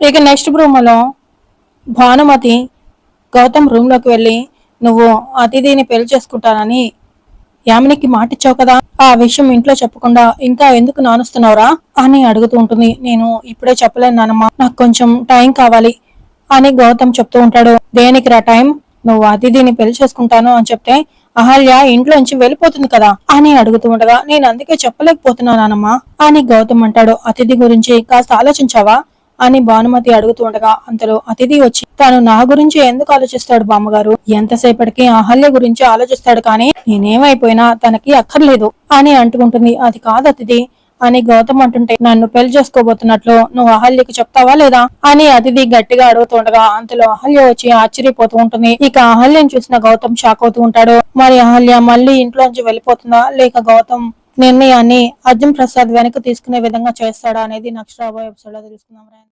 ఇక నెక్స్ట్లో భానుమతి గౌతమ్ రూమ్లోకి వెళ్ళి నువ్వు అతిథిని పెళ్ళి చేసుకుంటానని యామినికి మాటిచ్చావు కదా? ఆ విషయం ఇంట్లో చెప్పకుండా ఇంకా ఎందుకు నానుస్తున్నావురా? అని అడుగుతూ ఉంటుంది. నేను ఇప్పుడే చెప్పలేను నానమ్మ నాకు కొంచెం టైం కావాలి అని గౌతమ్ చెప్తూ ఉంటాడు. దేనికి రా టైం? నువ్వు అతిథిని పెళ్ళి చేసుకుంటాను అని చెప్తే అహల్య ఇంట్లోంచి వెళ్ళిపోతుంది కదా అని అడుగుతూ ఉండగా నేను అందుకే చెప్పలేకపోతున్నానమ్మా అని గౌతమ్ అంటాడు. అతిథి గురించి కాస్త ఆలోచించావా? అని భానుమతి అడుగుతూ ఉండగా అంతలో అతిథి వచ్చి తాను నా గురించి ఎందుకు ఆలోచిస్తాడు బామ్మగారు? ఎంతసేపటికి అహల్య గురించి ఆలోచిస్తాడు కానీ నేనేమైపోయినా తనకి అక్కర్లేదు అని అంటుకుంటుంది. అది కాదు అతిథి అని గౌతమ్ అంటుంటే నన్ను పెళ్ళి చేసుకోబోతున్నట్లు నువ్వు అహల్యకి చెప్తావా లేదా? అని అతిథి గట్టిగా అడుగుతుండగా అంతలో అహల్య వచ్చి ఆశ్చర్యపోతూ ఉంటుంది. ఇక అహల్యను చూసిన గౌతమ్ షాక్ అవుతూ ఉంటాడు. మరి అహల్య మళ్ళీ ఇంట్లోంచి వెళ్ళిపోతుందా? లేక గౌతమ్ నిర్ణయాన్ని అర్జున్ ప్రసాద్ వెనక్కి తీసుకునే విధంగా చేస్తాడా అనేది నెక్స్ట్ రాబోయే ఎపిసోడ్లో తెలుసుకుందాం.